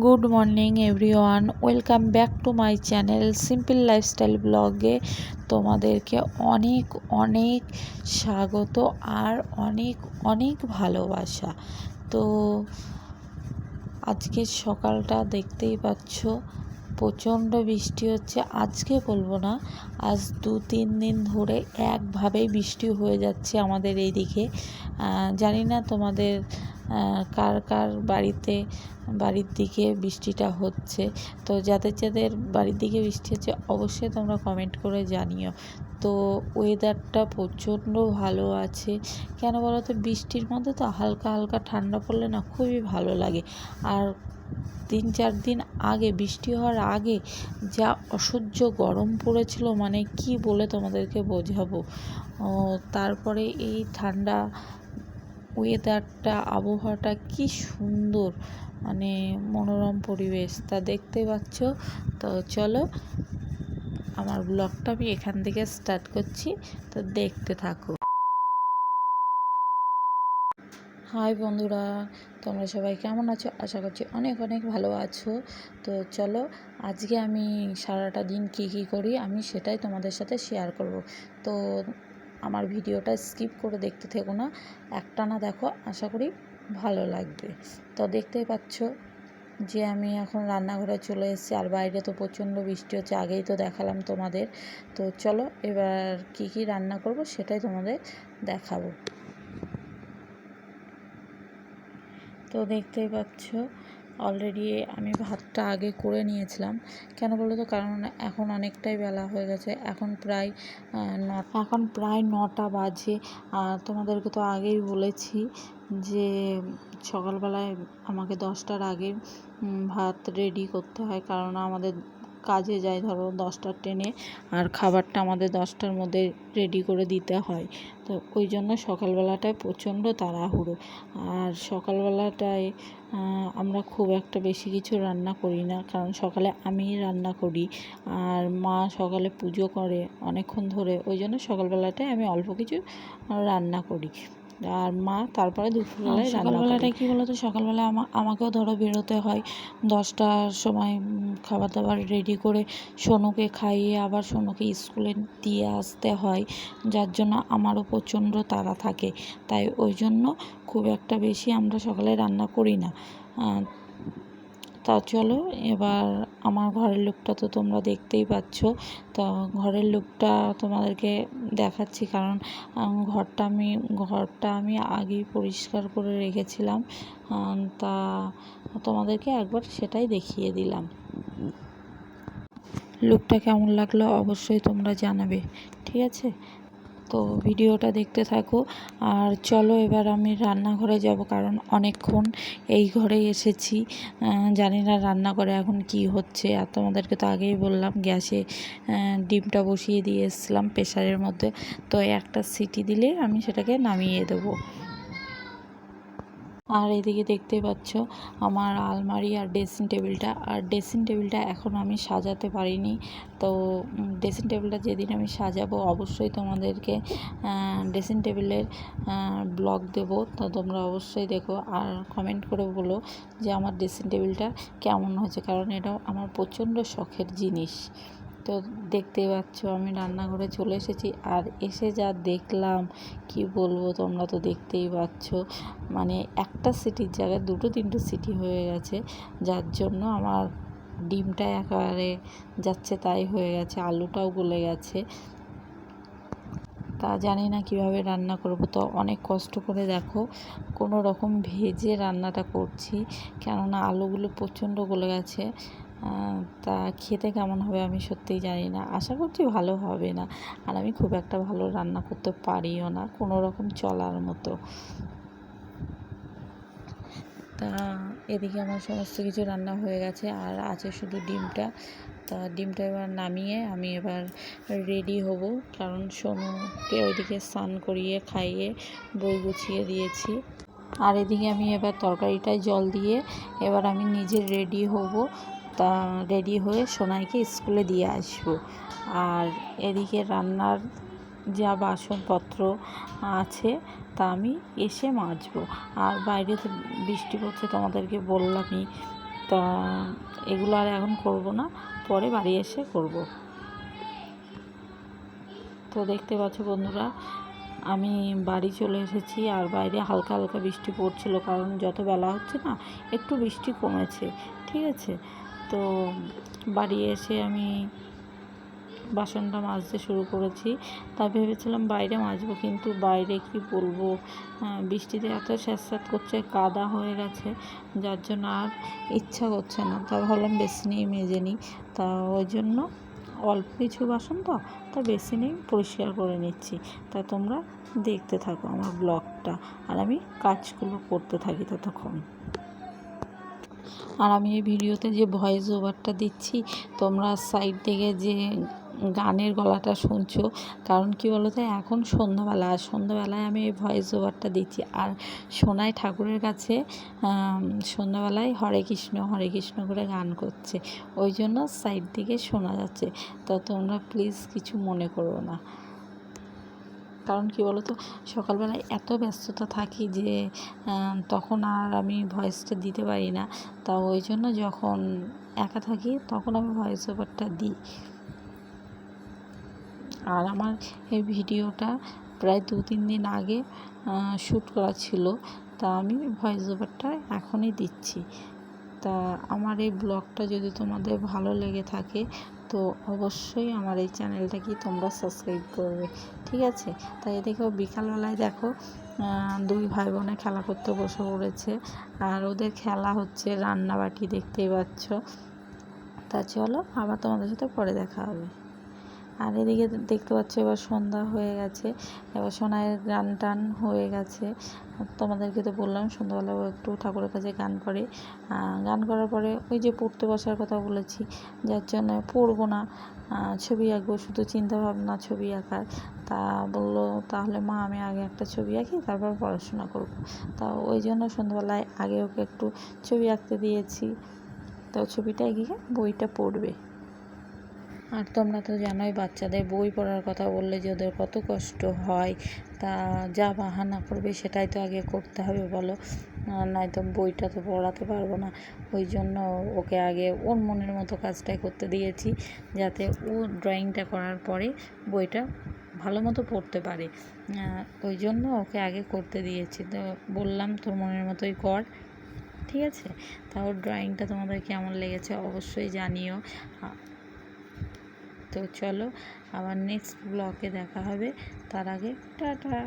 Good morning everyone welcome back to my channel simple lifestyle ব্লগে তোমাদেরকে অনেক অনেক স্বাগত আর অনেক অনেক ভালোবাসা। তো আজকের সকালটা দেখতেই পাচ্ছ, প্রচণ্ড বৃষ্টি হচ্ছে। আজকে বলব না, আজ দু, তিন দিন ধরে একভাবেই বৃষ্টি হয়ে যাচ্ছে আমাদের এইদিকে। জানি না তোমাদের কার কার বাড়িতে, বাড়ির দিকে বৃষ্টিটা হচ্ছে? তো যাদের যাদের বাড়ির দিকে বৃষ্টি হচ্ছে, অবশ্যই তোমরা কমেন্ট করে জানিও। তো ওয়েদারটা প্রচণ্ড ভালো আছে। কেন বলো তো বৃষ্টির মধ্যে তো হালকা হালকা ঠান্ডা পড়লে না খুবই ভালো লাগে। আর তিন, চার দিন আগে, বৃষ্টি হওয়ার আগে যা অসহ্য গরম পড়েছিল মানে কি বলে তোমাদেরকে বোঝাবো? তারপরে এই ঠান্ডা ওয়েদারটা আবহাওয়াটা কি সুন্দর মানে মনোরম পরিবেশ, তা দেখতে পাচ্ছ। তো চলো, আমার ব্লগটা আমি এখান থেকে স্টার্ট করছি, তো দেখতে থাকো। হাই বন্ধুরা, তোমরা সবাই কেমন আছো? আশা করছি অনেক অনেক ভালো আছো। তো চলো, আজকে আমি সারাটা দিন কি কি করি আমি সেটাই তোমাদের সাথে শেয়ার করব। তো আমার ভিডিওটা স্কিপ করে দেখতে থেকো না। একটা না দেখো, আশা করি ভালো লাগবে। তো দেখতেই পাচ্ছ যে আমি এখন রান্নাঘরে চলে এসেছি, আর বাইরে তো প্রচণ্ড বৃষ্টি হচ্ছে, আগেই তো দেখালাম তোমাদের। তো চলো এবার কি কি রান্না করব সেটাই তোমাদের দেখাবো। তো দেখতেই পাচ্ছ অলরেডি আমি ভাতটা আগে করে নিয়েছিলাম। কেন বলো তো? কারণ এখন অনেকটাই বেলা হয়ে গেছে। এখন প্রায় ন, এখন প্রায় নটা বাজে। আর তোমাদেরকে তো আগেই বলেছি যে সকালবেলায় আমাকে দশটার আগে ভাত রেডি করতে হয়। কারণ আমাদের কাজে যাই ধরো দশটার ট্রেনে আর খাবারটা আমাদের দশটার মধ্যে রেডি করে দিতে হয়। তো ওই জন্য সকালবেলাটায় প্রচণ্ড তাড়াহুড়ো। আর সকালবেলাটায় আমরা খুব একটা বেশি কিছু রান্না করি না, কারণ সকালে আমিই রান্না করি আর মা সকালে পুজো করে অনেকক্ষণ ধরে। ওই জন্য সকালবেলাটায় আমি অল্প কিছু রান্না করি। আর মা তারপরে দুপুরবেলায় সকালবেলাটায় কী বলতো? সকালবেলা আমাকেও ধরো বেরোতে হয়। দশটার সময় খাবার দাবার রেডি করে সোনুকে খাইয়ে আবার সোনুকে স্কুলে দিয়ে আসতে হয়। যার জন্য আমারও প্রচণ্ড তাড়া থাকে। তাই ওই জন্য খুব একটা বেশি আমরা সকালে রান্না করি না। তা চলো, এবার আমার ঘরের লুকটা তো তোমরা দেখতেই পাচ্ছ। তো ঘরের লুকটা তোমাদেরকে দেখাচ্ছি, কারণ ঘরটা আমি ঘরটা আমি আগেই পরিষ্কার করে রেখেছিলাম। তা তোমাদেরকে একবার সেটাই দেখিয়ে দিলাম। লুকটা কেমন লাগল অবশ্যই তোমরা জানাবে, ঠিক আছে? তো ভিডিওটা দেখতে থাকো। আর চলো এবার আমি রান্নাঘরে যাব কারণ অনেকক্ষণ এই ঘরে এসেছি। জানি না রান্নাঘরে এখন কি হচ্ছে। আর তোমাদেরকে তো আগেই বললাম, গ্যাসে ডিমটা বসিয়ে দিয়ে এসেছিলাম প্রেশারের মধ্যে। তো একটা সিটি দিলে আমি সেটাকে নামিয়ে দেবো। আর এদিকে দেখতে পাচ্ছ আমার আলমারি আর ড্রেসিং টেবিলটা। আর ড্রেসিং টেবিলটা এখন আমি সাজাতে পারিনি। তো ড্রেসিং টেবিলটা যেদিন আমি সাজাবো, অবশ্যই তোমাদেরকে ড্রেসিং টেবিলের ব্লগ দেবো। তো তোমরা অবশ্যই দেখো আর কমেন্ট করে বলো যে আমার ড্রেসিং টেবিলটা কেমন হয়েছে, কারণ এটা আমার প্রচণ্ড শখের জিনিস। তো দেখতেই পাচ্ছ আমি রান্নাঘরে চলে এসেছি আর এসে যা দেখলাম, কি বলব তোমরা তো দেখতেই পাচ্ছ। মানে একটা সিটির জায়গায় দুটো তিনটে সিটি হয়ে গেছে, যার জন্য আমার ডিমটা একেবারে যাচ্ছে তাই হয়ে গেছে, আলুটাও গলে গেছে। তা জানি না কীভাবে রান্না করব, তো অনেক কষ্ট করে দেখো কোনো রকম ভেজে রান্নাটা করছি, কেননা আলুগুলো প্রচণ্ড গলে গেছে। তা খেতে কেমন হবে আমি সত্যিই জানি না, আশা করছি ভালো হবে না। আর আমি খুব একটা ভালো রান্না করতে পারিও না কোনো রকম চলার মতো। তা এদিকে আমার সমস্ত কিছু রান্না হয়ে গেছে, আর আছে শুধু ডিমটা। তা ডিমটা এবার নামিয়ে আমি এবার রেডি হব, কারণ সোনুকে ওইদিকে স্নান করিয়ে খাইয়ে বই গুছিয়ে দিয়েছি। আর এদিকে আমি এবার তরকারিটায় জল দিয়ে এবার আমি নিজে রেডি হব, তা রেডি হয়ে সোনাইকে স্কুলে দিয়ে আসব। আর এদিকে রান্নার যা বাসনপত্র আছে তা আমি এসে মাজবো। আর বাইরে বৃষ্টি পড়ছে, তোমাদেরকে বললামই। তা এগুলো আর এখন করব না, পরে বাড়ি এসে করব। তো দেখতে পাচ্ছ বন্ধুরা, আমি বাড়ি চলে এসেছি, আর বাইরে হালকা হালকা বৃষ্টি পড়ছিল, কারণ যত বেলা হচ্ছে না, একটু বৃষ্টি কমেছে, ঠিক আছে? তো বাড়ি এসে আমি বাসনটা মাজতে শুরু করেছি। তা ভেবেছিলাম বাইরে মাজবো, কিন্তু বাইরে কি বলব? বৃষ্টিতে এত স্যাঁতস্যাঁত করছে, কাদা হয়ে গেছে, যার জন্য আর ইচ্ছা করছে না। তা ভাবলাম বেশি নিয়ে মেজে নিই। তা ওই জন্য অল্প কিছু বাসন তো, তা বেশি নেই পরিষ্কার করে নিচ্ছি। তা তোমরা দেখতে থাকো আমার ব্লগটা। আর আমি কাজগুলো করতে থাকি ততক্ষণ। আর আমি এই ভিডিওতে যে ভয়েস ওভারটা দিচ্ছি, তোমরা সাইড থেকে যে গানের গলাটা শুনছো। কারণ কি বলো তো এখন সন্ধ্যাবেলা আর সন্ধ্যাবেলায় আমি এই ভয়েস ওভারটা দিচ্ছি। আর সোনাই ঠাকুরের কাছে সন্ধ্যাবেলায় হরে কৃষ্ণ হরে কৃষ্ণ করে গান করছে। ওই জন্য সাইড থেকে শোনা যাচ্ছে। তো তোমরা প্লিজ কিছু মনে করো না। কারণ কি তো সকালবেলায় এত ব্যস্ততা থাকি যে তখন আর আমি ভয়েসটা দিতে পারি না। তা ওই জন্য যখন একা থাকি, তখন আমি ভয়েস ওভারটা দিই। আর আমার এই ভিডিওটা প্রায় দু তিন দিন আগে শ্যুট করা ছিল। তা আমি ভয়েস ওভারটা এখনই দিচ্ছি। তা আমার এই ব্লগটা যদি তোমাদের ভালো লেগে থাকে, তো অবশ্যই আমার এই চ্যানেলটাকে তোমরা সাবস্ক্রাইব করবে। ঠিক আছে? তাই দেখো বিকালবেলায় দেখো দুই ভাই বোনে খেলা করতে বসে পড়েছে। আর ওদের খেলা হচ্ছে রান্নাবাটি, দেখতেই পাচ্ছ। তা চলো, আবার তোমাদের সাথে পরে দেখা হবে। আর এদিকে দেখতে পাচ্ছ এবার সন্ধ্যা হয়ে গেছে। এবার সোনায়ের গান টান হয়ে গেছে। তোমাদেরকে তো বললাম, সন্ধ্যাবেলা ও একটু ঠাকুরের কাছে গান করে। গান করার পরে ওই যে পড়তে বসার কথা বলেছি, যার জন্য পড়ব না। ছবি আঁকবো, শুধু চিন্তা ভাবনা ছবি আঁকার। তা বলল, তাহলে মা, আমি আগে একটা ছবি আঁকি, তারপর পড়াশোনা করব। তা ওই জন্য সন্ধ্যাবেলায় আগে ওকে একটু ছবি আঁকতে দিয়েছি। তো ছবিটা এগিয়ে বইটা পড়বে। আর তোমরা তো জানোই, বাচ্চাদের বই পড়ার কথা বললে যে ওদের কত কষ্ট হয়। তা যা বাহানা করবে সেটাই তো আগে করতে হবে বলো। নয়তো বইটা তো পড়াতে পারব না। ওই জন্য ওকে আগে ওর মনের মতো কাজটাই করতে দিয়েছি, যাতে ও ড্রয়িংটা করার পরে বইটা ভালো মতো পড়তে পারে। ওই জন্য ওকে আগে করতে দিয়েছি। তো বললাম, তোর মনের মতোই কর। ঠিক আছে? তা ওর ড্রয়িংটা তোমাদের কেমন লেগেছে অবশ্যই জানিও। তো চলো আবার নেক্সট ব্লকে দেখা হবে। তার আগে টাটা!